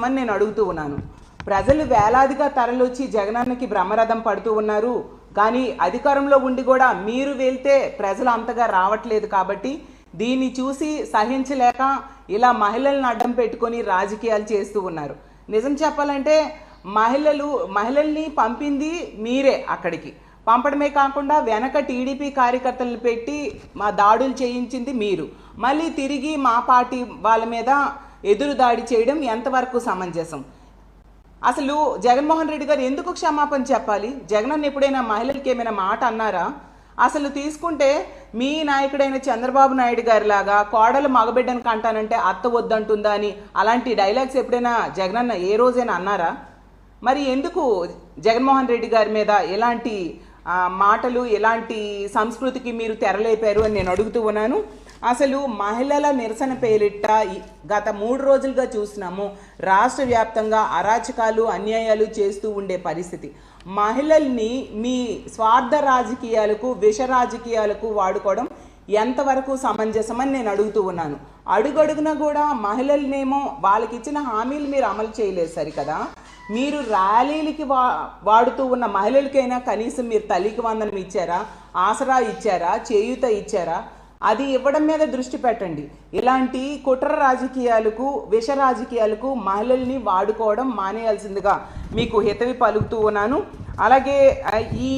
సమంజసమని నేను అడుగుతూ ఉన్నాను. ప్రజలు వేలాదిగా తరలొచ్చి జగనన్నకి బ్రహ్మరథం పడుతూ ఉన్నారు. కానీ అధికారంలో ఉండి కూడా మీరు వెళ్తే ప్రజలు అంతగా రావట్లేదు కాబట్టి దీన్ని చూసి సహించలేక ఇలా మహిళలను అడ్డం పెట్టుకొని రాజకీయాలు చేస్తూ ఉన్నారు. నిజం చెప్పాలంటే మహిళలు మహిళల్ని పంపింది మీరే అక్కడికి. పంపడమే కాకుండా వెనక టీడీపీ కార్యకర్తలను పెట్టి మా దాడులు చేయించింది మీరు. మళ్ళీ తిరిగి మా పార్టీ వాళ్ళ మీద ఎదురు దాడి చేయడం ఎంతవరకు సమంజసం? అసలు జగన్మోహన్ రెడ్డి గారు ఎందుకు క్షమాపణ చెప్పాలి? జగనన్న ఎప్పుడైనా మహిళలకి ఏమైనా మాట అన్నారా? అసలు తీసుకుంటే మీ నాయకుడైన చంద్రబాబు నాయుడు గారిలాగా కోడలు మగబిడ్డను కంటానంటే అత్త వద్దంటుందా అని అలాంటి డైలాగ్స్ ఎప్పుడైనా జగనన్న ఏ రోజైనా అన్నారా? మరి ఎందుకు జగన్మోహన్ రెడ్డి గారి మీద ఎలాంటి మాటలు ఎలాంటి సంస్కృతికి మీరు తెరలేపారు అని నేను అడుగుతూ ఉన్నాను. అసలు మహిళల నిరసన పేరిట గత మూడు రోజులుగా చూసినాము రాష్ట్ర వ్యాప్తంగా అరాచకాలు అన్యాయాలు చేస్తూ ఉండే పరిస్థితి. మహిళల్ని మీ స్వార్థ రాజకీయాలకు విష రాజకీయాలకు వాడుకోవడం ఎంతవరకు సమంజసమని నేను అడుగుతూ ఉన్నాను. అడుగడుగున కూడా మహిళలనేమో వాళ్ళకి ఇచ్చిన హామీలు మీరు అమలు చేయలేదు సరి కదా మీరు ర్యాలీలకి వా వాడుతూ ఉన్న మహిళలకైనా కనీసం మీరు తల్లికి వందనం ఇచ్చారా? ఆసరా ఇచ్చారా? చేయూత ఇచ్చారా? అది ఇవ్వడం మీద దృష్టి పెట్టండి. ఇలాంటి కుట్ర రాజకీయాలకు విష రాజకీయాలకు మహిళల్ని వాడుకోవడం మానేయాల్సిందిగా మీకు హితవి పలుకుతూ ఉన్నాను. అలాగే ఈ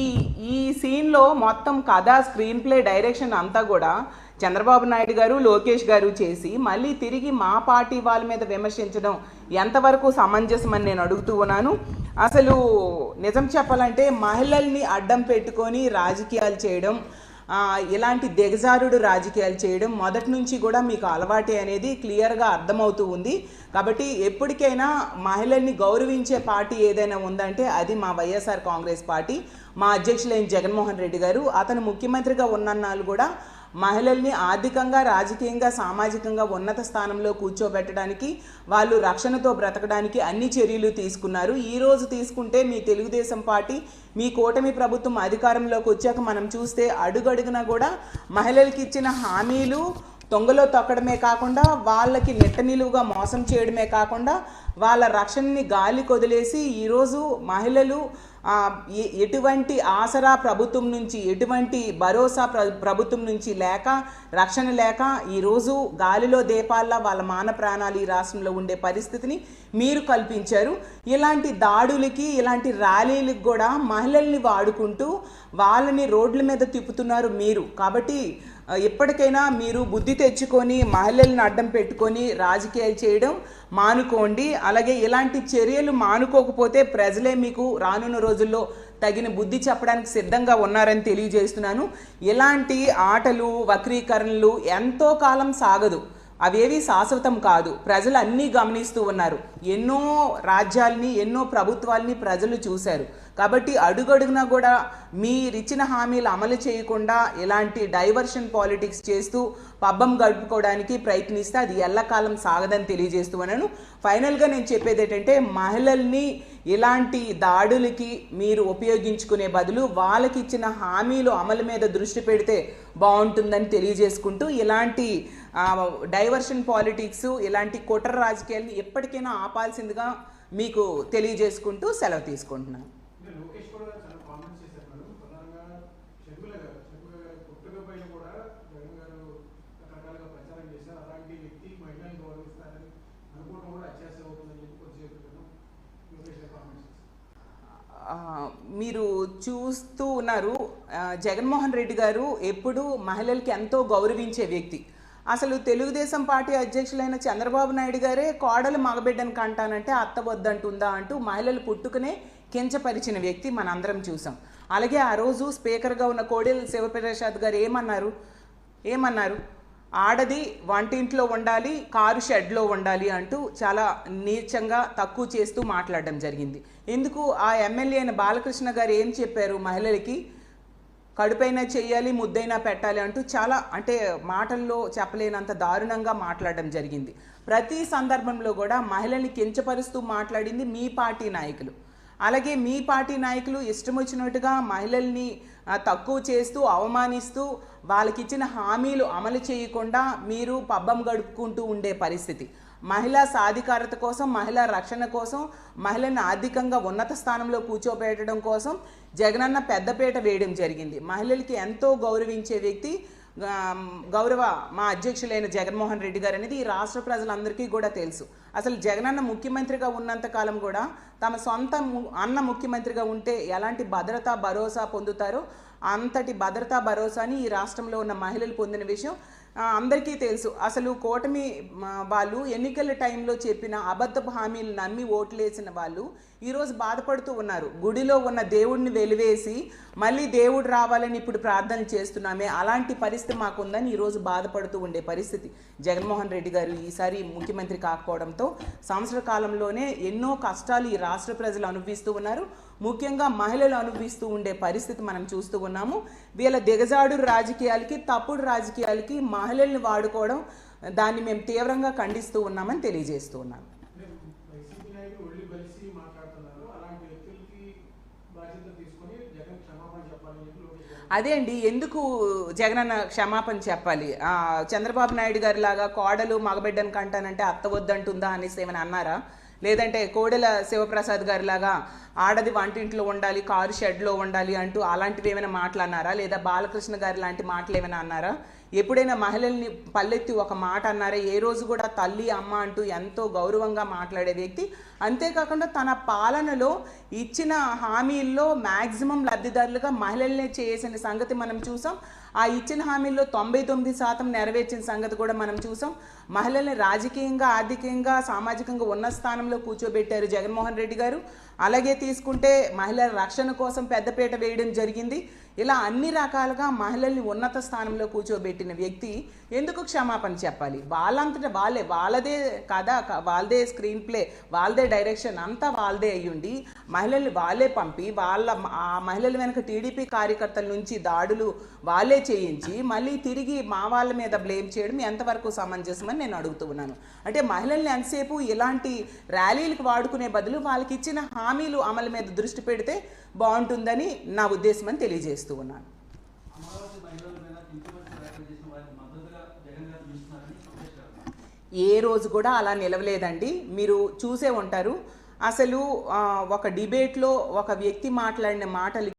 ఈ సీన్లో మొత్తం కథ స్క్రీన్ ప్లే డైరెక్షన్ అంతా కూడా చంద్రబాబు నాయుడు గారు లోకేష్ గారు చేసి మళ్ళీ తిరిగి మా పార్టీ వాళ్ళ మీద విమర్శించడం ఎంతవరకు సమంజసం అని నేను అడుగుతూ ఉన్నాను. అసలు నిజం చెప్పాలంటే మహిళల్ని అడ్డం పెట్టుకొని రాజకీయాలు చేయడం ఇలాంటి దిగజారుడు రాజకీయాలు చేయడం మొదటి నుంచి కూడా మీకు అలవాటే అనేది క్లియర్గా అర్థమవుతూ ఉంది. కాబట్టి ఎప్పటికైనా మహిళల్ని గౌరవించే పార్టీ ఏదైనా ఉందంటే అది మా వైఎస్ఆర్ కాంగ్రెస్ పార్టీ. మా అధ్యక్షులైన జగన్మోహన్ రెడ్డి గారు అతను ముఖ్యమంత్రిగా ఉన్నన్నాళ్ళు కూడా మహిళల్ని ఆర్థికంగా రాజకీయంగా సామాజికంగా ఉన్నత స్థానంలో కూర్చోబెట్టడానికి వాళ్ళు రక్షణతో బ్రతకడానికి అన్ని చర్యలు తీసుకున్నారు. ఈ రోజు తీసుకుంటే మీ తెలుగుదేశం పార్టీ మీ కూటమి ప్రభుత్వం అధికారంలోకి వచ్చాక మనం చూస్తే అడుగడుగునా కూడా మహిళలకి ఇచ్చిన హామీలు తొంగలో తొక్కడమే కాకుండా వాళ్ళకి నెట్ట నిలువుగా మోసం చేయడమే కాకుండా వాళ్ళ రక్షణని గాలి కొదిలేసి ఈరోజు మహిళలు ఎటువంటి ఆసరా ప్రభుత్వం నుంచి ఎటువంటి భరోసా ప్ర ప్రభుత్వం నుంచి లేక రక్షణ లేక ఈరోజు గాలిలో దేపాల్లా వాళ్ళ మాన ప్రాణాలు ఈ రాష్ట్రంలో ఉండే పరిస్థితిని మీరు కల్పించారు. ఇలాంటి దాడులకి ఇలాంటి ర్యాలీలకు కూడా మహిళల్ని వాడుకుంటూ వాళ్ళని రోడ్ల మీద తిప్పుతున్నారు మీరు. కాబట్టి ఎప్పటికైనా మీరు బుద్ధి తెచ్చుకొని మహిళలను అడ్డం పెట్టుకొని రాజకీయాలు చేయడం మానుకోండి. అలాగే ఇలాంటి చర్యలు మానుకోకపోతే ప్రజలే మీకు రానున్న రోజుల్లో తగిన బుద్ధి చెప్పడానికి సిద్ధంగా ఉన్నారని తెలియజేస్తున్నాను. ఇలాంటి ఆటలు వక్రీకరణలు ఎంతో కాలం సాగదు. అవేవి శాశ్వతం కాదు. ప్రజలు అన్నీ గమనిస్తూ ఉన్నారు. ఎన్నో రాజ్యాల్ని ఎన్నో ప్రభుత్వాల్ని ప్రజలు చూశారు. కాబట్టి అడుగడుగునా కూడా మీరిచ్చిన హామీలు అమలు చేయకుండా ఇలాంటి డైవర్షన్ పాలిటిక్స్ చేస్తూ పబ్బం గడుపుకోవడానికి ప్రయత్నిస్తే అది ఎల్లకాలం సాగదని తెలియజేస్తూ ఉన్నాను. ఫైనల్గా నేను చెప్పేది ఏంటంటే మహిళల్ని ఇలాంటి దాడులకి మీరు ఉపయోగించుకునే బదులు వాళ్ళకి ఇచ్చిన హామీలు అమలు మీద దృష్టి పెడితే బాగుంటుందని తెలియజేసుకుంటూ ఇలాంటి డైవర్షన్ పాలిటిక్స్ ఇలాంటి కుట్ర రాజకీయాల్ని ఎప్పటికైనా ఆపాల్సిందిగా మీకు తెలియజేసుకుంటూ సెలవు తీసుకుంటున్నాను అంటే లోకేష్ కూడా చాలా కామెంట్స్ చేశారు మేడం ప్రధానంగా షర్మిల గారు షర్మిల గారు పుట్టుక పైన కూడా జగన్ గారు రకరకాలుగా ప్రచారం చేశారు అలాంటి వ్యక్తి మహిళలను గౌరవిస్తారని అనుకోవడం కూడా అత్యాశ అవుతుందని చెప్పి కొద్దిసేపు క్రితం లోకేష్ గారు కామెంట్స్ చేశారు ఆ, మీరు చూస్తూ ఉన్నారు జగన్మోహన్ రెడ్డి గారు ఎప్పుడూ మహిళలకి ఎంతో గౌరవించే వ్యక్తి. అసలు తెలుగుదేశం పార్టీ అధ్యక్షులైన చంద్రబాబు నాయుడు గారే కోడలు మగబిడ్డను కంటానంటే అత్త వద్దంటుందా అంటూ మహిళలు పుట్టుకునే కించపరిచిన వ్యక్తి మనందరం చూసాం. అలాగే ఆ రోజు స్పీకర్గా ఉన్న కోడెల శివప్రసాద్ గారు ఏమన్నారు? ఏమన్నారు? ఆడది వంటింట్లో ఉండాలి కారు షెడ్లో ఉండాలి అంటూ చాలా నీచంగా తక్కువ చేస్తూ మాట్లాడడం జరిగింది. ఎందుకు ఆ ఎమ్మెల్యే అయిన బాలకృష్ణ గారు ఏం చెప్పారు? మహిళలకి కడుపైనా చేయాలి ముద్దైనా పెట్టాలి అంటూ చాలా అంటే మాటల్లో చెప్పలేనంత దారుణంగా మాట్లాడడం జరిగింది. ప్రతి సందర్భంలో కూడా మహిళల్ని కించపరుస్తూ మాట్లాడింది మీ పార్టీ నాయకులు. అలాగే మీ పార్టీ నాయకులు ఇష్టం వచ్చినట్టుగా మహిళల్ని తక్కువ చేస్తూ అవమానిస్తూ వాళ్ళకి ఇచ్చిన హామీలు అమలు చేయకుండా మీరు పబ్బం గడుపుకుంటూ ఉండే పరిస్థితి. మహిళా సాధికారత కోసం మహిళా రక్షణ కోసం మహిళను ఆర్థికంగా ఉన్నత స్థానంలో కూర్చోబెట్టడం కోసం జగనన్న పెద్దపేట వేయడం జరిగింది. మహిళలకి ఎంతో గౌరవించే వ్యక్తి గౌరవ మా అధ్యక్షులైన జగన్మోహన్ రెడ్డి గారు అనేది ఈ రాష్ట్ర ప్రజలందరికీ కూడా తెలుసు. అసలు జగనన్న ముఖ్యమంత్రిగా ఉన్నంత కాలం కూడా తమ సొంత ము- అన్న ముఖ్యమంత్రిగా ఉంటే ఎలాంటి భద్రత భరోసా పొందుతారో అంతటి భద్రతా భరోసాని ఈ రాష్ట్రంలో ఉన్న మహిళలు పొందిన విషయం అందరికీ తెలుసు. అసలు కూటమి వాళ్ళు ఎన్నికల టైంలో చెప్పిన అబద్ధపు హామీలు నమ్మి ఓట్లేసిన వాళ్ళు ఈరోజు బాధపడుతూ ఉన్నారు. గుడిలో ఉన్న దేవుడిని వెలివేసి మళ్ళీ దేవుడు రావాలని ఇప్పుడు ప్రార్థన చేస్తున్నామే. అలాంటి పరిస్థితి మాకుందని ఈరోజు బాధపడుతూ ఉండే పరిస్థితి. జగన్మోహన్ రెడ్డి గారు ఈసారి ముఖ్యమంత్రి కాకపోవడంతో సంవత్సర కాలంలోనే ఎన్నో కష్టాలు ఈ రాష్ట్ర ప్రజలు అనుభవిస్తూ ఉన్నారు. ముఖ్యంగా మహిళలు అనుభవిస్తూ ఉండే పరిస్థితి మనం చూస్తూ ఉన్నాము. వీళ్ళ దిగజాడు రాజకీయాలకి తప్పుడు రాజకీయాలకి మహిళల్ని వాడుకోవడం దాన్ని మేము తీవ్రంగా ఖండిస్తూ ఉన్నామని తెలియజేస్తూ ఉన్నాను. అదే అండి ఎందుకు జగనన్న క్షమాపణ చెప్పాలి? చంద్రబాబు నాయుడు గారి లాగా కోడలు మగబిడ్డను కంటానంటే అత్త వద్దంటుందా అనేసి ఏమైనా అన్నారా? లేదంటే కోడెల శివప్రసాద్ గారి లాగా ఆడది వంటింట్లో ఉండాలి కారు షెడ్లో ఉండాలి అంటూ అలాంటివి ఏమైనా మాటలు అన్నారా? లేదా బాలకృష్ణ గారి లాంటి మాటలు ఏమైనా అన్నారా? ఎప్పుడైనా మహిళల్ని పల్లెత్తి ఒక మాట అన్నారా? ఏ రోజు కూడా తల్లి అమ్మ అంటూ ఎంతో గౌరవంగా మాట్లాడే వ్యక్తి. అంతేకాకుండా తన పాలనలో ఇచ్చిన హామీల్లో మ్యాక్సిమం లబ్ధిదారులుగా మహిళల్ని చేసిన సంగతి మనం చూసాం. ఆ ఇచ్చిన హామీల్లో తొంభై తొమ్మిది శాతం నెరవేర్చిన సంగతి కూడా మనం చూసాం. మహిళల్ని రాజకీయంగా ఆర్థికంగా సామాజికంగా ఉన్న స్థానంలో కూర్చోబెట్టారు జగన్మోహన్ రెడ్డి గారు. అలాగే తీసుకుంటే మహిళల రక్షణ కోసం పెద్దపీట వేయడం జరిగింది. ఇలా అన్ని రకాలుగా మహిళల్ని ఉన్నత స్థానంలో కూర్చోబెట్టిన వ్యక్తి ఎందుకు క్షమాపణ చెప్పాలి? వాళ్ళంతట వాళ్ళే వాళ్ళదే కథ వాళ్ళదే స్క్రీన్ ప్లే వాళ్ళదే డైరెక్షన్ అంతా వాళ్ళదే అయ్యుండి మహిళల్ని వాళ్ళే పంపి వాళ్ళ ఆ మహిళల వెనక టీడీపీ కార్యకర్తల నుంచి దాడులు వాళ్ళే చేయించి మళ్ళీ తిరిగి మా వాళ్ళ మీద బ్లేమ్ చేయడం ఎంతవరకు సమంజసమని నేను అడుగుతూ ఉన్నాను. అంటే మహిళల్ని ఎంతసేపు ఇలాంటి ర్యాలీలకు వాడుకునే బదులు వాళ్ళకి ఇచ్చిన హామీలు అమలు మీద దృష్టి పెడితే బాగుంటుందని నా ఉద్దేశం అని తెలియజేస్తూ ఉన్నాను. ఏ రోజు కూడా అలా నిలవలేదండి. మీరు చూసే ఉంటారు. అసలు ఒక డిబేట్లో ఒక వ్యక్తి మాట్లాడిన మాటలు